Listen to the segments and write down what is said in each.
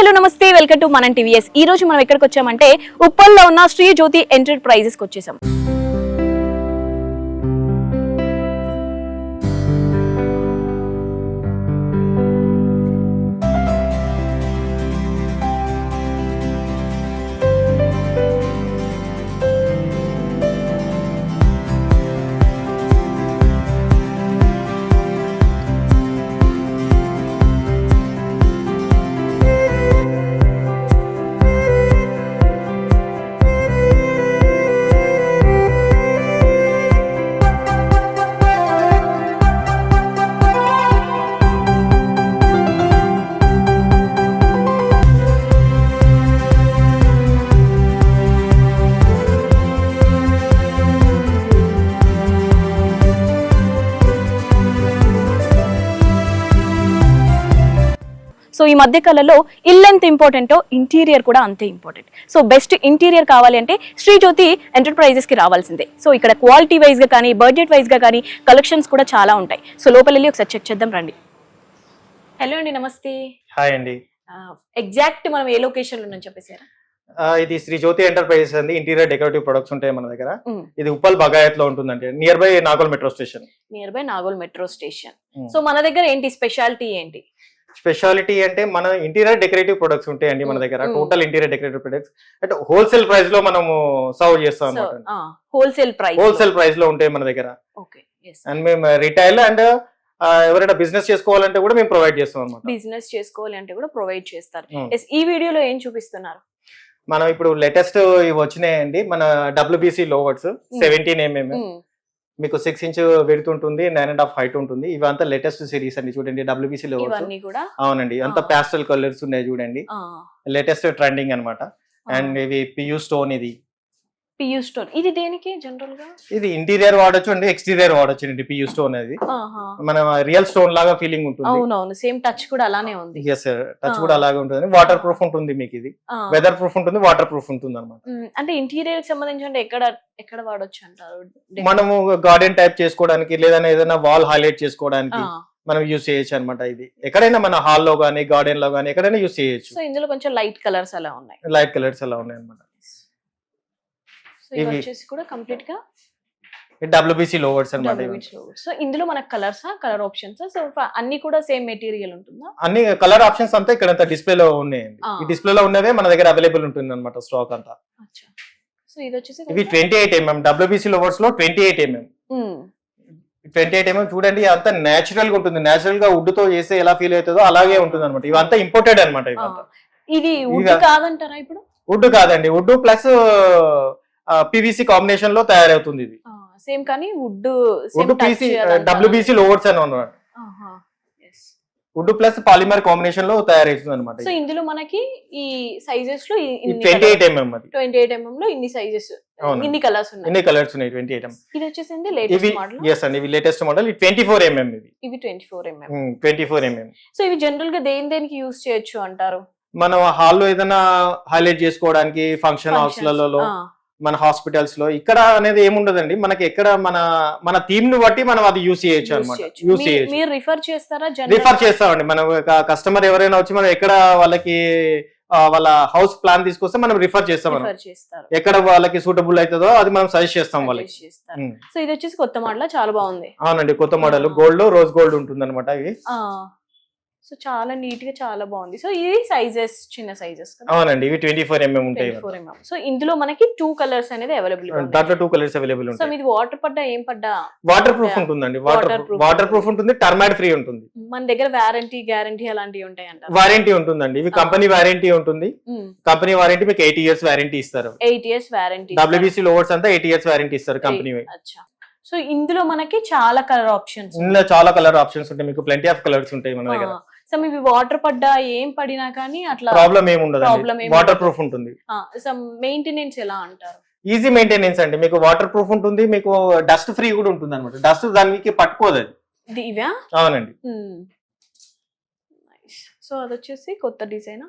Hello నమస్తే welcome to మనం TVS. ఈ రోజు మనం ఎక్కడికి వచ్చామంటే ఉప్పల్లో ఉన్న శ్రీ జ్యోతి ఎంటర్ప్రైజెస్కి వచ్చేసాం. మధ్య కాలంలో ఇల్లు ఎంత ఇంపార్టెంటో ఇంటీరియర్ కూడా అంతే ఇంపార్టెంట్. సో బెస్ట్ ఇంటీరియర్ కావాలి అంటే శ్రీ జ్యోతి ఎంటర్ప్రైజెస్కి రావాల్సిందే. సో ఇక్కడ క్వాలిటీ వైజ్గా కానీ బడ్జెట్ వైజ్గా కానీ కలెక్షన్స్ కూడా చాలా ఉంటాయి. సో లోపల వెళ్ళి ఒకసారి చెక్ చేద్దాం రండి. హలో అండి నమస్తే. హాయ్ అండి. ఎగ్జాక్ట్ మనం ఏ లొకేషన్లో ఉన్నాం చెప్పేసారా ఇది శ్రీ జ్యోతి ఎంటర్ప్రైజెస్ అండి. ఇంటీరియర్ డెకరేటివ్ ప్రొడక్ట్స్ ఉంటాయి మన దగ్గర. ఇది ఉప్పల్ బగాయత్లో ఉంటుందండి. Near by Nagole metro station. Near by Nagole metro station. So మన దగ్గర ఏంటి? స్పెషాలిటీ ఏంటి? స్పెషాలిటీ అంటే మన ఇంటీరియర్ డెకరేటివ్ ప్రొడక్ట్స్ ఉంటాయండి మన దగ్గర. Total interior decorative products. అంటే హోల్సేల్ ప్రైస్లో మనము సర్వ్ చేస్తాం అనమాట హోల్సేల్ ప్రైస్ హోల్సేల్ ప్రైస్లో ఉంటాయి మన దగ్గర. ఓకే అండ్ మేము రిటైల్ అండ్ ఎవరైనా బిజినెస్ చేసుకోవాలంటే కూడా మేము ప్రొవైడ్ చేస్తాం అనమాట బిజినెస్ చేసుకోవాలి అంటే కూడా ప్రొవైడ్ చేస్తారు. ఈ వీడియోలో ఏం చూపిస్తున్నారు? మనం ఇప్పుడు లేటెస్ట్ ఇవి వచ్చినాయండి. మన డబ్ల్యూబీసీ లోవర్స్ సెవెంటీన్ ఎంఎం. మీకు సిక్స్ ఇంచ్ వెడుత్ ఉంటుంది నైన్ అండ్ హాఫ్ హైట్ ఉంటుంది. ఇవంతా లేటెస్ట్ సిరీస్ అండి చూడండి డబ్ల్యూబీసీ లోవర్స్ ఇవన్నీ కూడా? అవునండి. అంత. ప్యాస్టల్ కలర్స్ ఉన్నాయి చూడండి. లేటెస్ట్ ట్రెండింగ్ అన్నమాట. ఆ. అండ్ ఇవి పియూ స్టోన్ ఇది. పియూ స్టోన్ ఇది దేనికి జనరల్గా ఇది ఇంటీరియర్ వాడొచ్చు అండి ఎక్స్టీరియర్ వాడొచ్చు అండి పియూ స్టోన్ ఆహా. మన రియల్ స్టోన్ లాగా ఫీలింగ్ ఉంటుంది. అవునవును సేమ్ టచ్ కూడా అలానే ఉంది. Yes touch. కూడా అలాగే ఉంటుంది వాటర్ ప్రూఫ్ ఉంటుంది మీకు ఇది. వెదర్ ప్రూఫ్ ఉంటుంది వాటర్ ప్రూఫ్ ఉంటుంది అనమాట అంటే ఇంటీరియర్కి సంబంధించి ఎక్కడ ఎక్కడ వాడొచ్చు అంటారు? మనము గార్డెన్ టైప్ చేసుకోవడానికి లేదా ఏదైనా వాల్ హైలైట్ చేసుకోవడానికి మనం యూస్ చేయొచ్చు అనమాట ఇది. ఎక్కడైనా మన హాల్లో గానీ గార్డెన్లో గానీ ఎక్కడైనా యూస్ చేయొచ్చు. సో ఇందులో కొంచెం లైట్ కలర్స్ అలా ఉన్నాయి. లైట్ కలర్స్ అలా ఉన్నాయి అనమాట సో ఇది ఇవి- వచ్చేసి కూడా కంప్లీట్గా డబ్ల్యూబీసీ లోవర్స్ అనమాట సో ఇందులో మనకు కలర్స్ కలర్ ఆప్షన్స్ సో అన్ని కూడా సేమ్ మెటీరియల్ ఉంటుందా? అన్ని కలర్ ఆప్షన్స్ అంతా ఇక్కడ ఉన్నాయండి. ఆ. ఈ డిస్ప్లే లో ఉన్నవే మన దగ్గర అవైలబుల్ ఉంటుంది అనమాట స్టాక్ అంతా. అచ్చా. సో ఇది వచ్చేసి ఇవి ట్వంటీ ఎయిట్ ఎంఎం డబ్ల్యూబీసీ లోవర్స్లో twenty eight mm twenty eight mm చూడండి అంత నేచురల్గా ఉంటుంది. నేచురల్గా వుడ్తో చేస్తే ఎలా ఫీల్ అవుతుందో అలాగే ఉంటుంది అనమాట ఇవంతా ఇంపోర్టెడ్ అనమాట ఆ, ఇవంతా. ఇది కాదంటారా ఇప్పుడు? వుడ్ కాదండి. వుడ్ ప్లస్ పివిసి కాంబినేషన్లో తయారవుతుంది ఇది. సేమ్ కానీ wood wood PC WBC louvers అని అన్నమాట వుడ్ ప్లస్ పాలిమర్ కాంబినేషన్లో తయారవుతుంది అనమాట సో ఇందులో మనకి ఈ సైజెస్లో ట్వంటీ ఎయిట్ ఎంఎం అది. ట్వంటీ ఎయిట్ ఎంఎం లో ఇన్ని సైజెస్. ఇన్ని కలర్స్ ఉన్నాయి. ఎన్ని కలర్స్ ఉన్నాయి ట్వంటీ ఎయిట్ ఇది వచ్చేసింది లేటెస్ట్ మోడల్ ఎస్ అండి ఇవి latest model twenty four mm ఇవి ఇవి twenty four mm twenty four mm so ఇవి జనరల్గా దేని దేనికి యూస్ చేయొచ్చు అంటారు? మనం హాల్లో ఏదైనా హైలైట్ చేసుకోవడానికి ఫంక్షన్ హౌస్లలో ఆ, మన హాస్పిటల్స్లో. ఇక్కడ అనేది ఏముండదండి? మనకి ఎక్కడ మన మన థీమ్ను బట్టి మనం అది యూస్ చేయొచ్చు అనమాట. యూస్ చేయొచ్చు. మీరు రిఫర్ చేస్తారా రిఫర్ చేస్తామండి. మనం కస్టమర్ ఎవరైనా వచ్చి మనం ఎక్కడ వాళ్ళకి వాళ్ళ హౌస్ ప్లాన్ తీసుకొస్తే మనం రిఫర్ చేస్తాం మనం ఎక్కడ వాళ్ళకి సూటబుల్ అవుతుందో అది మనం సజెస్ట్ చేస్తాం వాళ్ళకి. సో ఇది వచ్చేసి కొత్త మోడల్ చాలా బాగుంది. అవునండి. కొత్త మోడల్. గోల్డ్ రోజ్ గోల్డ్ ఉంటుంది అనమాట ఇవి సో చాలా నీట్గా చాలా బాగుంది. సో ఇది సైజెస్ చిన్న సైజెస్ అవునండి. ఇవి ట్వంటీ ఫోర్ ఎంఎం ఉంటాయి ఫోర్ ఎంఎం. సో ఇందులో మనకి టూ కలర్స్ అనేది అవైలబుల్ దాంట్లో టూ కలర్స్ అవైలబుల్ సో మీది వాటర్ పడ్డా ఏం పడ్డా? వాటర్ ప్రూఫ్ ఉంటుందండి. Water waterproof. ఉంటుంది. టర్మైడ్ ఫ్రీ ఉంటుంది. మన దగ్గర వారంటీ గ్యారంటీ అలాంటివి ఉంటాయి అంట వారంటీ ఉంటుందండి. ఇవి. కంపెనీ వారంటీ ఉంటుంది. కంపెనీ వారంటీ మీకు ఎయిట్ ఇయర్స్ వారంటీ ఇస్తారు. Eight years warranty WBC louvers అంతా ఎయిట్ ఇయర్స్ వారంటీ ఇస్తారు కంపెనీ సో ఇందులో మనకి చాలా కలర్ ఆప్షన్స్ ఇందులో చాలా కలర్ ఆప్షన్స్ ఉంటాయి. మీకు ప్lenty ఆఫ్ కలర్స్ ఉంటాయి మన దగ్గర. సో ఇవి వాటర్ పడ్డా ఏం పడినా కానీ అట్లా ప్రాబ్లం ఏమి ఉండదు వాటర్. ప్రూఫ్ ఉంటుంది. సో మెయింటెనెన్స్ ఎలా అంటారు? ఈజీ మెయింటెనెన్స్ అండి. మీకు వాటర్ ప్రూఫ్ ఉంటుంది మీకు డస్ట్ ఫ్రీ కూడా ఉంటుంది అనమాట డస్ట్ దానికి పట్టుకోదు అది. ఇవా? అవునండి. సో అది వచ్చేసి కొత్త డిజైన్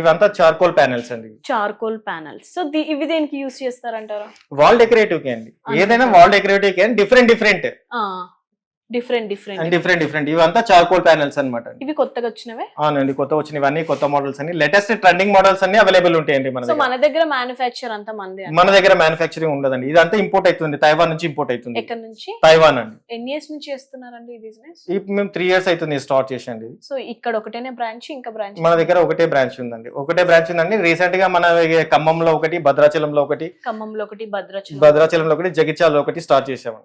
ఇవంతా చార్కోల్ ప్యానెల్స్ అండి. చార్కోల్ ప్యానల్స్ సో ఇవి దేనికి యూస్ చేస్తారంటారు? వాల్ డెకరేటివ్కి అండి. ఏదైనా. Wall డెకరేటివ్కి different different different different different different ఇవంతా చార్కోల్ ప్యానల్స్ అనమాట ఇవి కొత్తగా వచ్చినవే? అవునండి కొత్త వచ్చిన ఇవన్నీ కొత్త మోడల్స్ అన్ని. లేటెస్ట్ ట్రెండింగ్ మోడల్స్ అన్ని అవైలబుల్ ఉంటాయండి మన మన దగ్గర మ్యానుఫ్యాక్చర్ అంతా మంది మన దగ్గర మ్యానుఫ్యాక్చరింగ్ ఉండదండి. ఇదంతా ఇంపోర్ట్ అవుతుంది తైవాన్ నుంచి ఇంపోర్ట్ అవుతుంది ఎక్కడ నుంచి? తైవాన్ అండి. ఎన్ని ఇయర్స్ నుంచి చేస్తున్నారండి ఈ బిజినెస్ ఈ మేము త్రీ ఇయర్స్ అవుతుంది స్టార్ట్ చేసండి. సో ఇక్కడ ఒకటేనే బ్రాంచ్ ఇంకా బ్రాంచ్ మన దగ్గర ఒకటే బ్రాంచ్ ఉందండి. ఒకటే బ్రాంచ్ ఉందండి. రీసెంట్గా మన ఖమ్మంలో ఒకటి భద్రాచలంలో ఒకటి ఖమ్మంలో ఒకటి భద్రాచలం. భద్రాచలంలో ఒకటి జగిత్యాలలో ఒకటి స్టార్ట్ చేసాము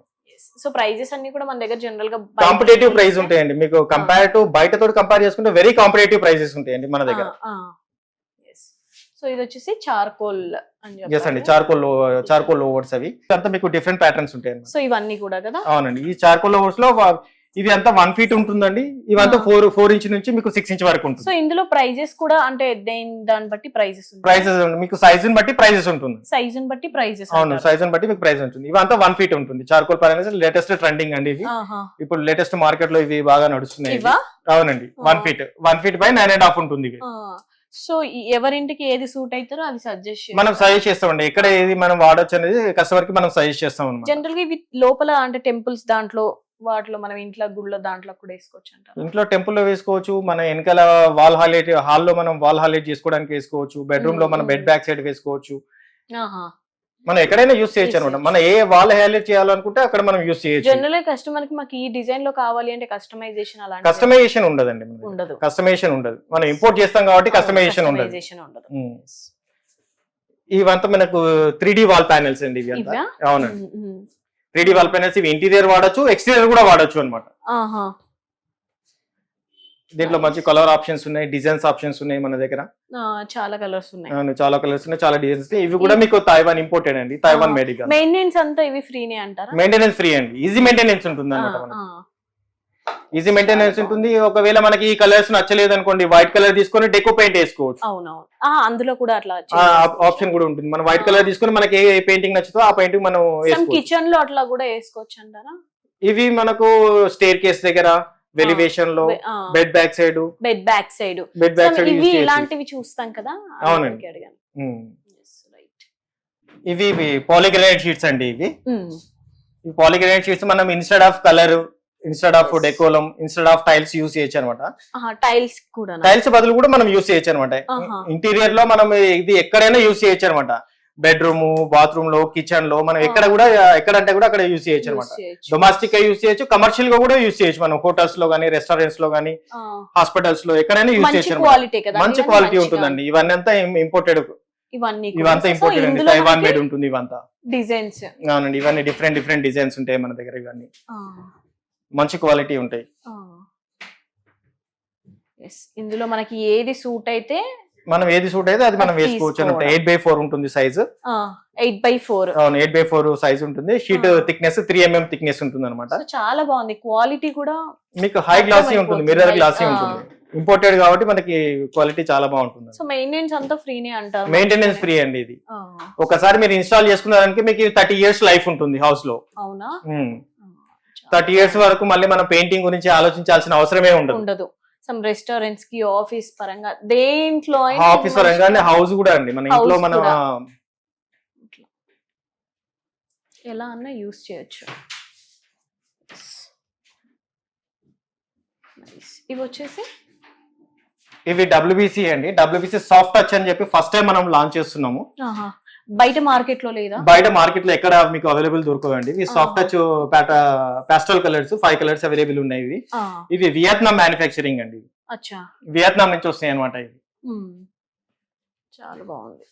సో ప్రైజెస్ అన్ని కూడా మన దగ్గర జనరల్గా కాంపిటేటివ్ ప్రైస్ ఉంటాయండి. మీకు కంపేర్ టు బయట తోటి కంపేర్ చేసుకుంటే వెరీ కాంపిటేటివ్ ప్రైసెస్ ఉంటాయండి మన దగ్గర. సో ఇది వచ్చేసి చార్కోల్ అని ఎస్ అండి. చార్కోల్ చార్కోల్ ఓవర్స్ అవి. అంతా మీకు డిఫరెంట్ ప్యాటర్న్స్ ఉంటాయండి. సో ఇవన్నీ కూడా కదా? అవునండి. ఈ చార్కోల్ ఓవర్స్లో ఇవి అంతా వన్ ఫీట్ ఉంటుందండి. ఇవంతా. ఫోర్ ఫోర్ ఇంచ్ నుంచి మీకు సిక్స్ ఇంచ్ వరకు సో ఉంటుంది ఇందులో ప్రైజెస్ కూడా అంటే దేని దాన్ని బట్టి ప్రైజెస్ ప్రైసెస్ మీకు సైజుని బట్టి ప్రైజెస్ ఉంటుంది. సైజ్ బట్టి ప్రైజెస్ అవును సైజుని బట్టి మీకు ప్రైస్ ఉంటుంది. ఇవంతా వన్ ఫీట్ ఉంటుంది. చార్కోల్ ప్యానల్స్ లేటెస్ట్ ట్రెండింగ్ అండి ఇవి. ఇప్పుడు లేటెస్ట్ మార్కెట్లో ఇవి బాగా నడుస్తున్నాయి అవునండి one. Feet one feet by nine and half ఉంటుంది ఇవి. సో ఎవరింటికి ఏది సూట్ అవుతారో అది సజెస్ట్ మనం సజెస్ట్ చేస్తామండి. ఎక్కడ ఏది మనం వాడొచ్చు అనేది కస్టమర్కి మనం సజెస్ట్ చేస్తాం జనరల్గా ఇవి లోపల అంటే టెంపుల్స్ దాంట్లో వాటిలో మనం ఇంట్లో గుళ్ళ దాంట్లో కూడా వేసుకోవచ్చు అంటారు ఇంట్లో టెంపుల్లో వేసుకోవచ్చు మన వెనకాల వాల్ హైలైట్ హాల్లో మనం వాల్ హైలైట్ చేసుకోవడానికి వేసుకోవచ్చు బెడ్రూమ్లో మనం. బెడ్ బ్యాక్ సైడ్ వేసుకోవచ్చు. మనం ఎక్కడైనా యూస్ చేయొచ్చు అనమాట. మనం ఏ వాల్ హైలైట్ చేయాలనుకుంటే అక్కడ మనం యూస్ చేయొచ్చు. జనరల్ కస్టమర్కి మాకు ఈ డిజైన్లో కావాలి అంటే కస్టమైజేషన్ అలాంటి కస్టమైజేషన్ ఉండదండి ఉండదు. కస్టమైజేషన్ ఉండదు. మనం ఇంపోర్ట్ చేస్తాం కాబట్టి కస్టమైజేషన్ ఉండదు. ఇవంతా మనకు త్రీ వాల్ ప్యానెల్స్ అండి ఇవి? అంతా ఇవా? అవునండి um, um. Three D wall panels ఇవి ఇంటీరియర్ వాడచ్చు ఎక్స్టీరియర్ కూడా వాడచ్చు అనమాట. దీంట్లో మంచి కలర్ ఆప్షన్స్ ఉన్నాయి డిజైన్స్ ఆప్షన్స్ ఉన్నాయి మన దగ్గర చాలా కలర్స్ ఉన్నాయి అవును, చాలా కలర్స్ ఉన్నాయి చాలా డిజైన్స్ ఉన్నాయి ఇవి కూడా మీకు తైవాన్ ఇంపోర్టెడ్ అండి తైవాన్ ఆ. మేడ్ ఇక మెయింటెనెన్స్ అంతా ఇవి ఫ్రీనే అంటారా మెయింటెనెన్స్ ఫ్రీ అండి ఈజీ మెయింటెనెన్స్ ఉంటుంది ఆ. ఈజీ మెయింటెనెన్స్ ఉంటుంది. ఒకవేళ మనకి ఈ కలర్స్ నచ్చలేదు అనుకోండి వైట్ కలర్ తీసుకొని డెకో పెయింట్ వేసుకోవచ్చు. అవునవును. అందులో కూడా అట్లా ఆప్షన్ కూడా ఉంటుంది. మనం వైట్ కలర్ తీసుకొని మనకి ఏ పెయింటింగ్ నచ్చుతో ఆ పెయింటింగ్ మనం కిచెన్లో అట్లా కూడా వేసుకోవచ్చు అంటారా? ఇవి మనకు స్టేర్ కేస్ దగ్గర వెలివేషన్లో bed back side bed back side bed back side ఇవి ఇలాంటివి చూస్తాం కదా? అవునండి. ఇవి పాలిగ్రానైట్ షీట్స్ అండి ఇవి. పాలిగ్రానైట్ షీట్స్ మనం instead of colour instead of. Decolam instead of tiles use చేయొచ్చు అనమాట టైల్స్ కూడా టైల్స్ బదులు కూడా మనం యూస్ చేయొచ్చు అనమాట. ఇంటీరియర్లో మనం ఇది ఎక్కడైనా యూస్ చేయొచ్చు అనమాట బెడ్రూమ్ బాత్రూమ్లో కిచెన్లో మనం ఎక్కడ. కూడా ఎక్కడంటే కూడా అక్కడ యూస్ చేయొచ్చు అనమాట డొమెస్టిక్గా యూస్ చేయొచ్చు కమర్షియల్గా కూడా యూస్ చేయొచ్చు మనం. హోటల్స్లో గానీ రెస్టారెంట్స్లో గానీ హాస్పిటల్స్లో ఎక్కడైనా యూస్ చేయొచ్చు మంచి క్వాలిటీ ఉంటుందండి. ఇవన్నీ అంతా ఇంపోర్టెడ్ ఇవన్నీ ఇవంతా ఇంపోర్టెడ్ అండి. తైవాన్ మేడ్ ఉంటుంది ఇవంతా. డిజైన్స్. అవునండి ఇవన్నీ డిఫరెంట్ డిఫరెంట్ డిజైన్స్ ఉంటాయి మన దగ్గర ఇవన్నీ. మంచి క్వాలిటీ ఉంటాయి. ఇందులో మనకి ఏది సూట్ అయితే మనం ఏది సూట్ అయితే అది మనం వేసుకోవచ్చు అనమాట. ఎయిట్ బై ఫోర్ ఉంటుంది సైజ్ ఎయిట్ బై ఫోర్ అవును ఎయిట్ బై ఫోర్ సైజ్ ఉంటుంది. Sheet. Thickness three mm thickness ఉంటుంది అనమాట చాలా బాగుంది. క్వాలిటీ కూడా మీకు హై గ్లాసీ ఉంటుంది. Mirror glossy. ఉంటుంది. ఇంపోర్టెడ్ కాబట్టి మనకి క్వాలిటీ చాలా బాగుంటుంది. సో మెయింటెనెన్స్ అంతా ఫ్రీనే అంటారు. మెయింటెనెన్స్ ఫ్రీ అండి ఇది. ఒకసారి మీరు ఇన్స్టాల్ చేసుకున్నారంటే మీకు థర్టీ ఇయర్స్ లైఫ్ ఉంటుంది హౌస్లో. అవునా? థర్టీ ఇయర్స్ వరకు మళ్ళీ మనం పెయింటింగ్ గురించి ఆలోచించాల్సిన అవసరమే ఉండదు. ఉండదు. సమ్ రెస్టారెంట్స్కి ఆఫీస్ పరంగా దేంట్లో ఆఫీస్ పరంగానే హౌస్ కూడా అండి. మన ఇంట్లో మనం ఎలా అన్నా యూస్ చేయొచ్చు. ఇవి వచ్చేసి? ఇవి డబ్ల్యూబీసీ అండి. డబ్ల్యూబీసీ సాఫ్ట్ టచ్ అని చెప్పి ఫస్ట్ టైం మనం లాంచ్ చేస్తున్నాము. బయట మార్కెట్లో లేదా? బయట మార్కెట్లో ఎక్కడ మీకు అవైలబుల్ దొరకవండి. ఇవి soft touch pastel colours five colours available ఉన్నాయి ఇవి. ఇవి వియత్నాం మ్యానుఫ్యాక్చరింగ్ అండి అచ్చా. వియత్నాం నుంచి వస్తాయి అనమాట ఇవి. చాలా బాగుంది.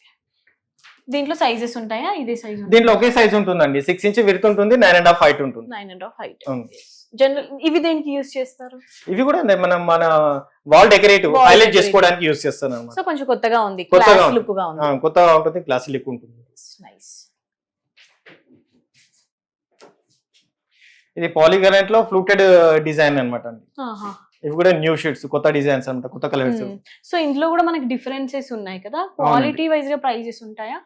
దీంట్లో సైజెస్ ఉంటాయా? ఇదే సైజ్ దీంట్లో ఒకే సైజ్ ఉంటుందండి. సిక్స్ ఇంచ్ విడత్ ఉంటుంది నైన్ అండ్ హాఫ్ హైట్ ఉంటుంది. Nine and half height. General ఇవి దేనికి యూస్ చేస్తారు? ఇవి కూడా మనం మన వాల్ డెకరేటివ్ హైలైట్. చేసుకోవడానికి యూస్ చేస్తాను అనమాట సో కొంచెం కొత్తగా ఉంది కొత్తగా. లుక్గా ఉంది. కొత్తగా ఉంటుంది క్లాస్ లిక్ ఉంటుంది. నైస్ ఇది పాలిగ్రానైట్లో ఫ్లూటెడ్ డిజైన్ అన్నమాట అండి. ఇవి కూడా న్యూ షీట్స్ కొత్త డిజైన్స్ అన్నమాట కొత్త కలర్స్ సో ఇందులో కూడా మనకి డిఫరెన్సెస్ ఉన్నాయి కదా? క్వాలిటీ వైజ్గా ప్రైజెస్ ఉంటాయా?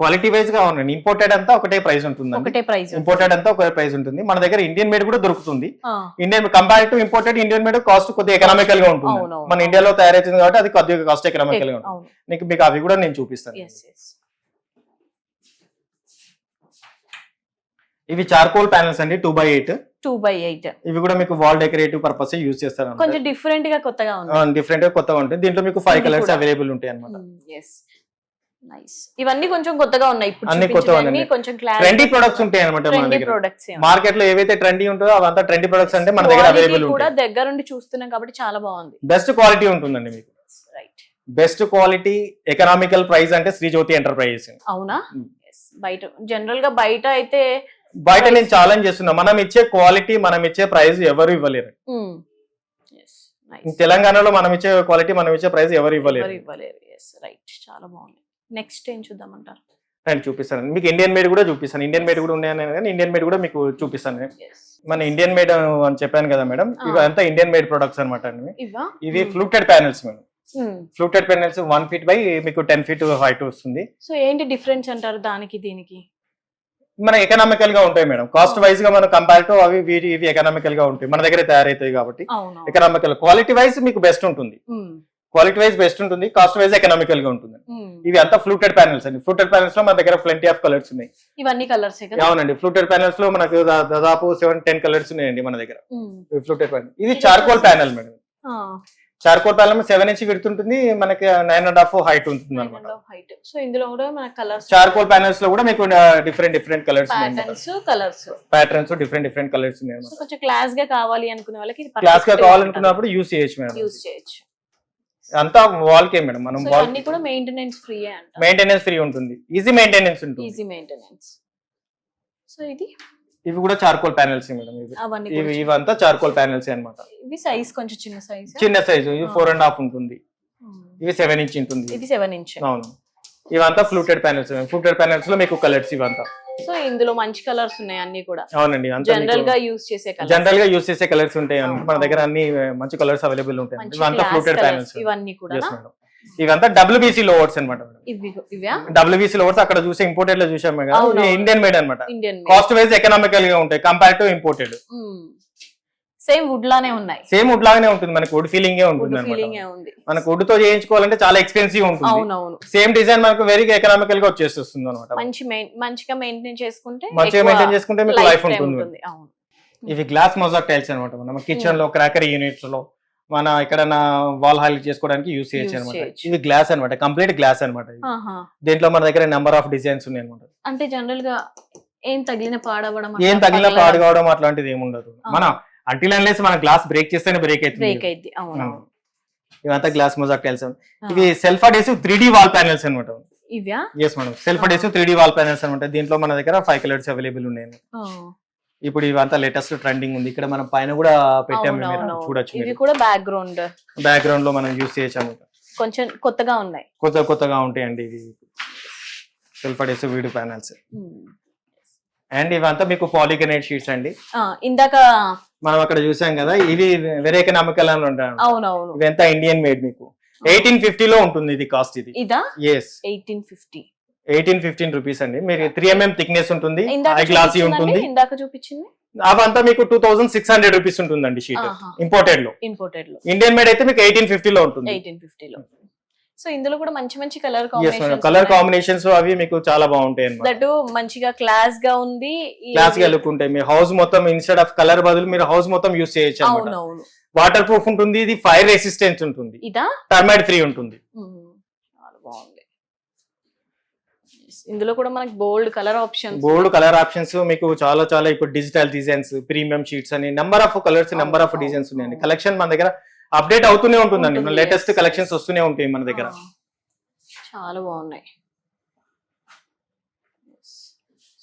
క్వాలిటీ వైజ్గా అవునండి ఇంపోర్టెడ్ అంతా ఒకటే ప్రైస్ ఉంటుంది ఒకటే ప్రైస్ ఇంపోర్టెడ్ అంతా ఒకే ప్రైస్ ఉంటుంది. మన దగ్గర ఇండియన్ మేడ్ కూడా దొరుకుతుంది. Indian compare to imported Indian made cost కొద్దిగా ఎకనామికల్గా ఉంటుంది. మన ఇండియాలో తయారైతుంది కాబట్టి అది కొద్దిగా కాస్ట్ ఎకనామికల్గా ఉంటుంది. నీకు మీకు అవి కూడా నేను చూపిస్తాను. ఇవి చార్కోల్ ప్యానల్స్ అండి two by eight two by eight ఇవి కూడా మీకు వాల్ డెకరేటివ్ పర్పస్ యూజ్ చేస్తారు కొంచెం డిఫరెంట్గా కొత్తగా ఉంది. డిఫరెంట్గా కొత్తగా ఉంటాయి దీంట్లో మీకు ఫైవ్ కలర్స్. అవైలబుల్ ఉంటాయి అనమాట నైస్ ఇవన్నీ కొంచెం కొత్తగా ఉన్నాయి. ఇప్పుడు అన్ని కొత్తగా. కొంచెం ట్రెండీ ప్రొడక్ట్స్ ఉంటాయి అనమాట మన దగ్గర. మార్కెట్లో ఏవైతే ట్రెండీ ఉంటుందో అవంతా ట్రెండీ ప్రొడక్ట్స్ అంటే మన దగ్గర అవైలబుల్ కూడా దగ్గర నుండి చూస్తున్నాం కాబట్టి చాలా బాగుంది. బెస్ట్ క్వాలిటీ ఉంటుందండి మీకు. Right best quality economical price అంటే శ్రీజ్యోతి ఎంటర్ప్రైజెస్ అవునా? Hmm. బయట జనరల్గా బయట అయితే బయట నేను ఛాలెంజ్ చేస్తున్నా. మనం ఇచ్చే క్వాలిటీ మనం ఇచ్చే ప్రైస్ ఎవరు ఇవ్వలేరు. Hmm. తెలంగాణలో మనం ఇచ్చే క్వాలిటీ మనం ఇచ్చే ప్రైస్ ఎవరు ఇవ్వలేరు. ఎవరు ఇవ్వలేరు. రైట్ చాలా బాగుంది. నెక్స్ట్ ఏం చూద్దామంటారు? నేను చూపిస్తాను మీకు ఇండియన్ మేడ్ కూడా చూపిస్తాను. ఇండియన్ మేడ్ కూడా ఉన్నాయని కానీ ఇండియన్ మేడ్ కూడా మీకు చూపిస్తాను. మన ఇండియన్ మేడ్ అని చెప్పాను కదా మేడం. ఇవి అంతా ఇండియన్ మేడ్ ప్రొడక్ట్స్ అనమాట అండి. ఇవా? Fluted panels madam. Hmm. Fluted panels one feet by మీకు టెన్ ఫీట్ హైట్ వస్తుంది. సో ఏంటి డిఫరెన్స్ అంటారు దానికి దీనికి? మన ఎకనామికల్గా ఉంటాయి మేడం. కాస్ట్ వైజ్గా మనం కంపేర్ టు అవి వీటి ఇవి ఎకనామికల్గా ఉంటాయి. మన దగ్గర తయారవుతాయి కాబట్టి. ఎకనామికల్ క్వాలిటీ వైజ్ మీకు బెస్ట్ ఉంటుంది. Hmm. క్వాలిటీ వైజ్ బెస్ట్ ఉంటుంది కాస్ట్ వైజ్ ఎకనామికల్గా ఉంటుంది. Hmm. ఇవి అంతా ఫ్లూటెడ్ ప్యానెల్స్ అండి. ఫ్లూటెడ్ ప్యానెల్స్లో మన దగ్గర ప్lenty ఆఫ్ కలర్స్ ఉన్నాయి. ఇవన్నీ కలర్స్ అవునండి. ఫ్లూటెడ్ ప్యానెల్స్లో మనకు దాదాపు సెవెన్ టెన్ కలర్స్ ఉన్నాయండి మన దగ్గర. Hmm. ఫ్లూటెడ్ ప్యానెల్ ఇది charcoal panel madam. Charcoal panel seven inch విడుతుంటుంది మనకి నైన్ అండ్ హాఫ్ హైట్ ఉంటుంది అనమాట సో ఇందులో కూడా మన కలర్స్ చార్కోల్ ప్యానెల్స్లో కూడా మీకు different different colours patterns colours patterns different different colours ఉన్నాయి కొంచెం క్లాస్గా కావాలి అనుకునే వాళ్ళకి క్లాస్గా కావాలనుకున్నప్పుడు యూస్ చేయొచ్చు మేడం. యూజ్ చేయొచ్చు. అంతా వాల్ కే మేడం. మనం వాల్ అన్ని కూడా మెయింటెనెన్స్ ఫ్రీ అంట. మెయింటెనెన్స్ ఫ్రీ ఉంటుంది. ఈజీ మెయింటెనెన్స్ ఉంటుంది. ఈజీ మెయింటెనెన్స్ సో ఇది? ఇవి కూడా చార్కోల్ ప్యానెల్స్ మేడం ఇవి. ఇవి ఇవంతా చార్కోల్ ప్యానెల్స్ అన్నమాట. ఇవి సైజ్ కొంచెం చిన్న సైజ్ చిన్న సైజు ఇవి ఫోర్ అండ్ హాఫ్ ఉంటుంది. ఇవి సెవెన్ ఇంచ్ ఉంటుంది. ఇది సెవెన్ ఇంచ్ అవును. ఇవంతా ఫ్లూటెడ్ ప్యానెల్స్ ఫ్లూటెడ్ ప్యానెల్స్లో మీకు కలర్స్ ఇవంతా. సో ఇందులో మంచి కలర్స్ ఉన్నాయి అన్ని కూడా. అవునండి జనరల్గా యూజ్ చేసే కలర్ జనరల్గా యూస్ చేసే కలర్స్ ఉంటాయి. మన. దగ్గర అన్ని మంచి కలర్స్ అవైలబుల్ ఉంటాయి. ఇవంతా ఫ్లూటెడ్ ప్యానెల్స్ ఇవన్నీ కూడా. ఇవంతా డబ్ల్యూబీసీ లోవర్స్ అనమాట డబ్ల్యూబీసీ లోవర్స్ అక్కడ చూసే ఇంపోర్టెడ్లో చూసాం కదా. ఇండియన్ మేడ్ అనమాట కాస్ట్ వైజ్ ఎకనామికల్గా ఉంటాయి compare to imported same wood లానే ఉన్నాయి. సేమ్ వుడ్ లాగానే ఉంటుంది. మనకి వుడ్ ఫీలింగ్ ఉంటుంది అనమాట ఉంది. మనకు వుడ్తో చేయించుకోవాలంటే చాలా ఎక్స్పెన్సివ్ ఉంటుంది. అవునవును. సేమ్ డిజైన్ మనకు వెరీ ఎకనామికల్గా వచ్చేస్తుంది అనమాట మంచి మంచిగా మెయింటైన్ చేసుకుంటే మంచిగా మెయింటైన్ చేసుకుంటే మీకు లైఫ్ ఉంటుంది. అవును. ఇవి గ్లాస్ మొజాక్ టైల్స్ అనమాట మన కిచెన్లో క్రాకరీ యూనిట్స్లో మన ఎక్కడైనా వాల్ హైలైట్ చేసుకోవడానికి యూస్ చేయొచ్చు అనమాట. ఇది గ్లాస్ అనమాట కంప్లీట్ గ్లాస్ అనమాట. దీంట్లో మన దగ్గర నెంబర్ ఆఫ్ డిజైన్స్ ఉన్నాయి అనమాట అంటే జనరల్గా ఏం తగిలిన పాడవడం ఏం తగిలిన పాడు కావడం అట్లాంటిది ఏమి ఉండదు మన అంటిల్ అన్లెస్ మన గ్లాస్ బ్రేక్ చేస్తేనే బ్రేక్ బ్రేక్ అవుతుంది అయింది అవును. ఇవంతా గ్లాస్ మొజాక్ టైల్స్. ఇవి self adhesive three D wall panels అనమాట ఇవ్యా yes madam self adhesive three D wall panels అనమాట దీంట్లో మన దగ్గర ఫైవ్ కలర్స్ అవైలబుల్ ఉన్నాయి. ఇప్పుడు ఇవంతా లేటెస్ట్ ట్రెండింగ్ ఉంది. ఇక్కడ మనం పైన కూడా పెట్టాము. మీరు చూడొచ్చు ఇవి మీరు కూడా బ్యాక్గ్రౌండ్ బ్యాక్గ్రౌండ్లో మనం యూస్ చేయొచ్చు కొంచెం కొత్తగా ఉన్నాయి. కొత్త కొత్తగా ఉంటాయండి ఇవి. Self adhesive video panels and ఇవంతా మీకు పాలిగనేట్ షీట్స్ అండి. ఆ, ఇందాక మనం అక్కడ చూసాం కదా ఇవి వెరీ అని ఉంటాయి. అవునవును. ఇదంతా ఇండియన్ మేడ్ మీకు? ఎయిటీన్ ఫిఫ్టీలో ఉంటుంది ఇది కాస్ట్ ఇది. ఇదా? Yes eighteen fifty eighteen fifteen rupees అండి. మీరు త్రీ ఎంఎం థిక్నెస్ ఉంటుంది హై గ్లాసీ? ఉంటుంది. ఇందాక చూపించింది? అవంతా మీకు two thousand six hundred rupees ఉంటుందండి షీట్ ఆహా. ఇంపోర్టెడ్లో. ఇంపోర్టెడ్లో. ఇండియన్ మేడ్ అయితే మీకు ఎయిటీన్ ఫిఫ్టీలో ఉంటుంది. ఎయిటీన్ ఫిఫ్టీలో సో ఇందులో కూడా మంచి మంచి కలర్ మేడం కలర్ కాంబినేషన్స్ అవి మీకు చాలా బాగుంటాయి అన్నమాట. దట్ మంచిగా క్లాస్గా ఉంది. క్లాస్గా లుక్ ఉంటాయి. మీ హౌస్ మొత్తం ఇన్స్టెడ్ ఆఫ్ కలర్ బదులు మీరు హౌస్ మొత్తం యూస్ చేయొచ్చు అవునవును. వాటర్ ప్రూఫ్ ఉంటుంది ఇది ఫైర్ రెసిస్టెన్స్ ఉంటుంది. ఇదా? టర్మైడ్ ఫ్రీ ఉంటుంది. బాగుంది. ఇందులో కూడా మనకి bold colour options bold colour options మీకు చాలా చాలా ఇప్పుడు డిజిటల్ డిజైన్స్ ప్రీమియం షీట్స్ అని number of colours number of designs ఉన్నాయండి. కలెక్షన్ మన దగ్గర అప్డేట్ అవుతూనే ఉంటుందండి. ఉంటుంది, లేటెస్ట్. కలెక్షన్స్ వస్తూనే ఉంటాయి మన దగ్గర. చాలా బాగున్నాయి.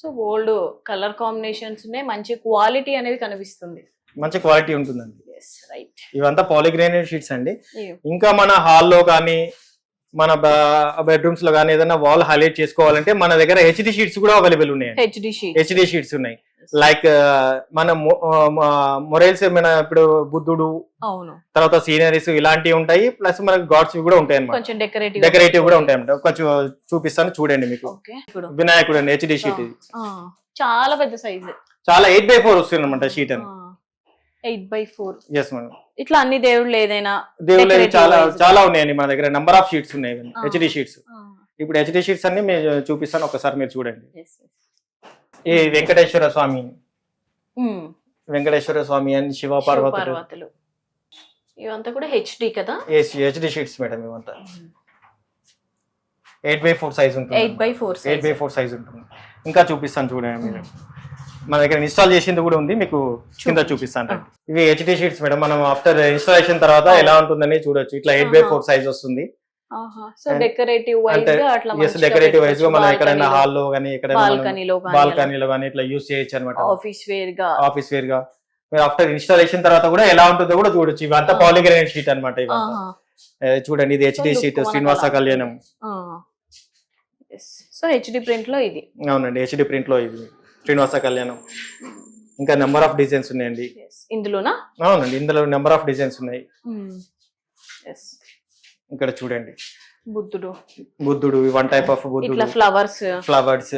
సో బోల్డ్ కలర్ కాంబినేషన్స్ ఉన్నాయి మంచి క్వాలిటీ అనేది కనిపిస్తుంది. మంచి క్వాలిటీ ఉంటుందండి. రైట్ ఇవంతా పాలిగ్రేనైట్ షీట్స్ అండి. ఇంకా మన హాల్లో కానీ మన బెడ్రూమ్స్లో కానీ ఏదైనా వాల్ హైలైట్ చేసుకోవాలంటే మన దగ్గర హెచ్డి షీట్స్ కూడా అవైలబుల్ ఉన్నాయండి హెచ్డి షీట్ హెచ్డి షీట్స్ ఉన్నాయి. లైక్ మన మొరైల్స్ ఏమైనా ఇప్పుడు బుద్ధుడు తర్వాత సీనరీస్ ఇలాంటివి ఉంటాయి. ప్లస్ మనకి గాడ్స్ కూడా ఉంటాయి అన్నమాట కొంచెం డెకరేటివ్ కూడా ఉంటాయి అన్నమాట. కొంచెం చూపిస్తాను చూడండి మీకు. వినాయకుడు అండి హెచ్డి షీట్ ఇది. చాలా పెద్ద సైజ్ చాలా ఎయిట్ బై ఫోర్ వస్తుంది అనమాట షీట్ అని. Eight by four. Yes madam ఇట్లా అన్ని దేవుళ్ళు ఏదైనా దేవుళ్ళు చాలా. చాలా ఉన్నాయండి మన దగ్గర. నెంబర్ ఆఫ్ షీట్స్ ఉన్నాయి. హెచ్డి షీట్స్ ఇప్పుడు హెచ్డి షీట్స్ అన్ని మీరు చూపిస్తాను. ఒకసారి మీరు చూడండి. ఈ వెంకటేశ్వర స్వామి. మ్మ్. వెంకటేశ్వర స్వామి అండ్ శివ పార్వతులు. పార్వతులు ఇవంతా కూడా హెచ్డి కదా? హెచ్డి షీట్స్ మేడం ఇవంతా. ఎయిట్ బై ఫోర్ సైజ్ ఉంటుంది. Eight by four eight by four size ఉంటుంది. ఇంకా చూపిస్తాను చూడండి మీరు. మన దగ్గర ఇన్స్టాల్ చేసింది కూడా ఉంది. మీకు కింద చూపిస్తాను. ఇవి హెచ్డి షీట్స్ మేడం. మనం ఆఫ్టర్ ఇన్స్టాలేషన్ తర్వాత ఎలా ఉంటుందని చూడొచ్చు. ఇట్లా ఎయిట్ బై. ఫోర్ సైజ్ వస్తుంది. డెకరేటివ్ వైజ్ అంటే గా మనం ఎక్కడైనా హాల్లో కానీ ఎక్కడైనా బాల్కనీలో కానీ ఇట్లా యూస్ చేయొచ్చు అనమాట ఆఫీస్ వేర్గా. ఆఫీస్ వేర్గా. మీరు ఆఫ్టర్ ఇన్స్టాలేషన్ తర్వాత కూడా ఎలా ఉంటుందో కూడా చూడొచ్చు. ఇవంతా ఆ. పాలిగ్రేనైట్ షీట్ అనమాట ఇవంతా. చూడండి ఇది హెచ్డి షీట్ శ్రీనివాస. కళ్యాణం. సో హెచ్డి ప్రింట్లో ఇది. అవునండి హెచ్డి ప్రింట్లో ఇది. శ్రీనివాస కళ్యాణం. ఇంకా నెంబర్ ఆఫ్ డిజైన్స్ ఉన్నాయండి. Yes. ఇందులోనా? అవునండి ఇందులో నెంబర్ ఆఫ్ డిజైన్స్ ఉన్నాయి. ఎస్ ఇక్కడ చూడండి. బుద్ధుడు. బుద్ధుడు వన్ టైప్ ఆఫ్ ఇట్లా బుద్ధుడు. Flowers flowers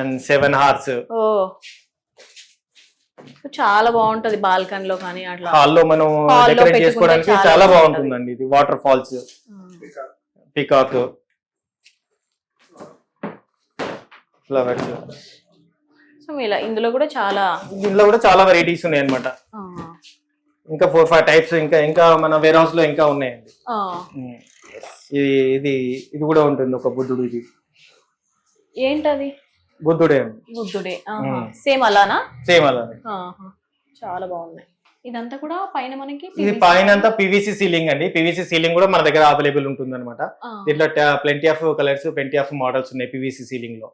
and seven horse ఓ. చాలా బాగుంటది బాల్కనీలో కానీ అట్లా. హాల్లో మనం లో డెకరేట్ చేసుకోవడానికి చాలా చాలా బాగుంటది. బాగుంటుందండి ఇది waterfalls peacock flowers so ఇలా ఇందులో కూడా చాలా దీనిలో కూడా చాలా వెరైటీస్ ఉన్నాయి అనమాట ఇంకా ఫోర్ ఫైవ్ టైప్స్ ఇంకా ఇంకా మన వేర్ హౌస్లో ఇంకా ఉన్నాయండి. ఇది ఇది ఇది కూడా ఉంటుంది ఒక బుద్ధుడు ఇది. ఏంటది? బుద్ధుడే. బుద్ధుడే. సేమ్ అలానా? సేమ్ అలానే. చాలా బాగున్నాయి. ఇదంతా కూడా పైన మనకి ఇది పైన అంతా పివిసి సీలింగ్ అండి. పివిసి సీలింగ్ కూడా మన దగ్గర అవైలబుల్ ఉంటుంది అనమాట దీంట్లో plenty of colours plenty of models ఉన్నాయి పివిసి సీలింగ్లో.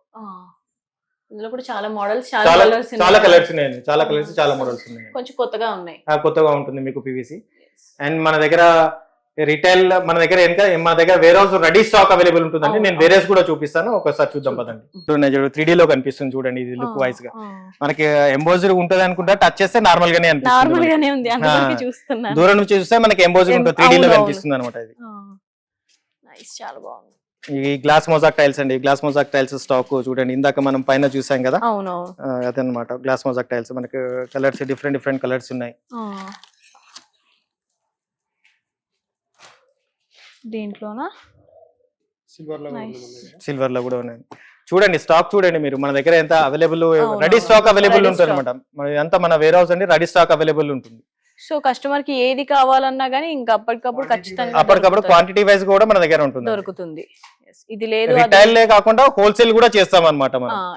ఇందులో కూడా చాలా మోడల్స్ చాలా కలర్స్ చాలా కలర్స్ ఉన్నాయండి. చాలా కలర్స్ చాలా మోడల్స్ ఉన్నాయి కొంచెం కొత్తగా ఉన్నాయి. కొత్తగా ఉంటుంది మీకు పివిసి అండ్ మన దగ్గర రిటైల్ మన దగ్గర ఇంకా మన దగ్గర warehouse ready stock available ఉంటుందండి. నేను వేరేస్ కూడా చూపిస్తాను. ఒకసారి చూద్దాం పదండి. త్రీ లో కనిపిస్తుంది చూడండి ఇది లుక్ వైజ్గా. మనకి ఎంబోజర్ ఉంటది అనుకుంటా టచ్ చేస్తే నార్మల్ గానే అనిపిస్తుంది. దూరం నుంచి చూస్తే మనకి ఎంబోజర్ ఉంటుంది త్రీ లో అవును, కనిపిస్తుంది అనమాట ఇది. చాలా బాగుంది. ఈ గ్లాస్ మొజాక్ టైల్స్ అండి గ్లాస్ మొజాక్ టైల్స్ స్టాక్ చూడండి ఇందాక మనం పైన చూసాం కదా? అదనమాట గ్లాస్ మొజాక్ టైల్స్ మనకి కలర్స్ డిఫరెంట్ డిఫరెంట్ కలర్స్ ఉన్నాయి. దీంట్లోనా. సిల్వర్లో కూడా ఉన్నాయి చూడండి స్టాక్ చూడండి మీరు మన దగ్గర ఎంత అవైలబుల్ రెడీ. స్టాక్ అవైలబుల్ ఉంటుంది. అనమాట అంతా మన వేర్ హౌస్ అండి రెడీ స్టాక్ అవైలబుల్ ఉంటుంది సో కస్టమర్కి ఏది కావాలన్నా గానీ ఇంకా అప్పటికప్పుడు ఖచ్చితంగా అప్పటికప్పుడు. క్వాంటిటీ వైజ్ కూడా మన దగ్గర ఉంటుంది దొరుకుతుంది Yes. ఇది లేదు అది- రిటైల్ లే కాకుండా హోల్సేల్ కూడా చేస్తాం అనమాట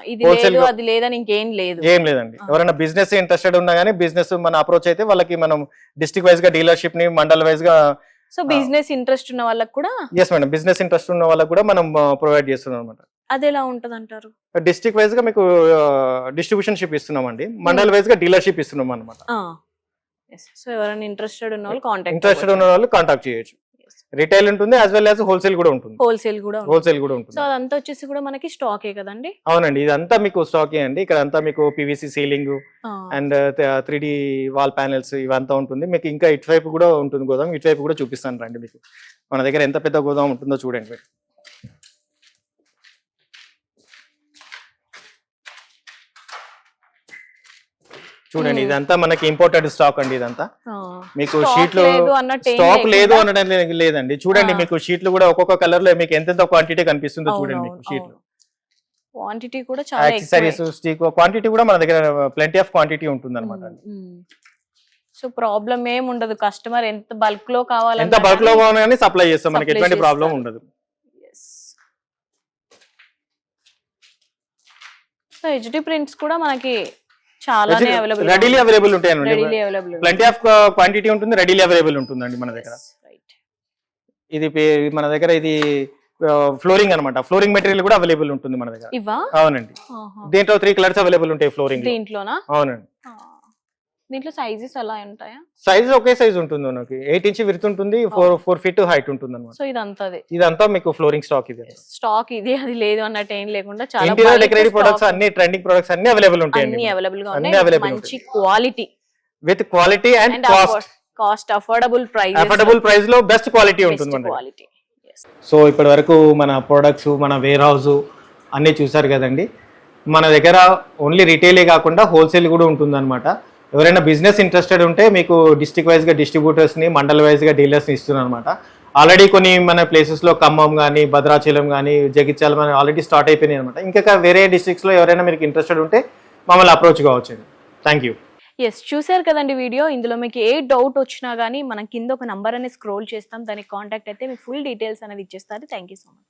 ఇది లేదు అది లేదని ఇంకేం లేదు ఏం లేదండి. ఎవరైనా బిజినెస్ ఇంట్రెస్టెడ్ ఉన్నా కానీ బిజినెస్ మన అప్రోచ్ అయితే వాళ్ళకి మనం డిస్ట్రిక్ట్ వైజ్గా డీలర్షిప్ని మండల్ వైజ్గా సో బిజినెస్ ఇంట్రెస్ట్ ఉన్న వాళ్ళకి కూడా ఎస్ మేడం బిజినెస్ ఇంట్రెస్ట్ ఉన్న వాళ్ళకి కూడా మనం ప్రొవైడ్ చేస్తున్నాం అనమాట అది ఎలా ఉంటది అంటారు డిస్ట్రిక్ట్ వైజ్గా మీకు డిస్ట్రిబ్యూషన్ షిప్ ఇస్తున్నాం అండి మండల్ వైజ్గా డీలర్షిప్ ఇస్తున్నాం అనమాట సో ఎవరైనా ఇంట్రెస్టెడ్ ఉన్న వాళ్ళు కాంటాక్ట్ ఇంట్రెస్టెడ్ ఉన్న వాళ్ళు కాంటాక్ట్ చేయొచ్చు. రిటైల్ ఉంటుంది యాజ్ వెల్ యాజ్ హోల్సేల్ కూడా ఉంటుంది. హోల్సేల్ కూడా. హోల్సేల్ కూడా సో ఉంటుంది అదంతా వచ్చేసి కూడా మనకి స్టాకే కదండి? అవునండి ఇదంతా మీకు స్టాకే అండి. ఇక్కడ అంతా మీకు PVC ceiling and three D wall panels ఇవంతా ఉంటుంది. మీకు ఇంకా ఇటువైపు కూడా ఉంటుంది గోదాం. ఇటువైపు కూడా చూపిస్తాను రండి మీకు. మన దగ్గర ఎంత పెద్ద గోదాం ఉంటుందో చూడండి. మీరు చూడండి. ఇదంతా మనకి ఇంపోర్టెడ్ స్టాక్ అండి ఇదంతా. మీకు షీట్లు స్టాక్ లేదు అనడం లేదండి. చూడండి. మీకు షీట్లు కూడా ఒక్కొక్క కలర్లో మీకు ఎంతెంత క్వాంటిటీ కనిపిస్తుందో చూడండి మీకు షీట్లు. క్వాంటిటీ కూడా చాలా యాక్సెసరీస్ స్టిక్ క్వాంటిటీ కూడా మన దగ్గర ప్lenty ఆఫ్ క్వాంటిటీ ఉంటుంది అనమాట సో ప్రాబ్లం ఏం ఉండదు. కస్టమర్ ఎంత బల్క్లో కావాలంటే ఎంత బల్క్లో కావాలన్నా కానీ సప్లై చేస్తాం. మనకి ఎటువంటి ప్రాబ్లం. ఉండదు. సో హెచ్డి ప్రింట్స్ కూడా మనకి చాలానే అవైలబుల్ రెడీలీ అవైలబుల్ ఉంటాయండి ప్lenty ఆఫ్ క్వాంటిటీ ఉంటుంది రెడీలీ అవైలబుల్ ఉంటుందండి మన దగ్గర. ఇది మన దగ్గర ఇది ఫ్లోరింగ్ అన్నమాట. ఫ్లోరింగ్ మెటీరియల్ కూడా అవైలబుల్ ఉంటుంది మన దగ్గర. అవునండి. దీంట్లో త్రీ కలర్స్ అవైలబుల్ ఉంటాయి ఫ్లోరింగ్ దీంట్లోనా? అవునండి. దీంట్లో సైజెస్ అలా ఉంటాయా? సైజ్ ఒకే సైజ్ ఉంటుంది మనకి. ఎయిట్ ఇంచ్ విత్ ఉంటుంది ఫోర్ ఫోర్ ఫీట్ హైట్ ఉంటుంది అనమాట సో ఇదంతా అదే. ఇదంతా మీకు ఫ్లోరింగ్ స్టాక్ ఇది. స్టాక్ ఇది అది లేదు అన్నట్టు ఏం లేకుండా చాలా ఇంటీరియర్ డెకరేటివ్ ప్రొడక్ట్స్ అన్ని ట్రెండింగ్ ప్రొడక్ట్స్ అన్ని అవైలబుల్ అన్ని ఉంటాయండి అవైలబుల్గా అన్ని ఉన్నాయి. మంచి quality with quality and cost cost affordable price affordable ప్రైస్లో బెస్ట్ క్వాలిటీ ఉంటుంది క్వాలిటీ సో ఇప్పటి వరకు మన ప్రొడక్ట్స్ మన వేర్ హౌస్ అన్నీ చూసారు కదండి. మన దగ్గర ఓన్లీ రిటైలే కాకుండా హోల్సేల్ కూడా ఉంటుందన్నమాట. ఎవరైనా బిజినెస్ ఇంట్రెస్టెడ్ ఉంటే మీకు డిస్ట్రిక్ట్ వైజ్గా డిస్ట్రిబ్యూటర్స్ని మండల్ వైజ్గా డీలర్స్ని ఇస్తున్నాను అనమాట ఆల్రెడీ కొన్ని మన ప్లేసెస్లో ఖమ్మం కానీ భద్రాచలం కానీ జగిత్యాలం అని ఆల్రెడీ స్టార్ట్ అయిపోయినాయి అనమాట ఇంకా వేరే డిస్ట్రిక్ట్స్లో ఎవరైనా మీకు ఇంట్రెస్టెడ్ ఉంటే మమ్మల్ని అప్రోచ్ కావచ్చు థ్యాంక్ యూ ఎస్ చూసారు కదండి వీడియో ఇందులో మీకు ఏ డౌట్ వచ్చినా కానీ మనం కింద ఒక నంబర్ అనేది స్క్రోల్ చేస్తాం. దానికి కాంటాక్ట్ అయితే మీకు ఫుల్ డీటెయిల్స్ అనేది ఇచ్చేస్తారు. Thank you so much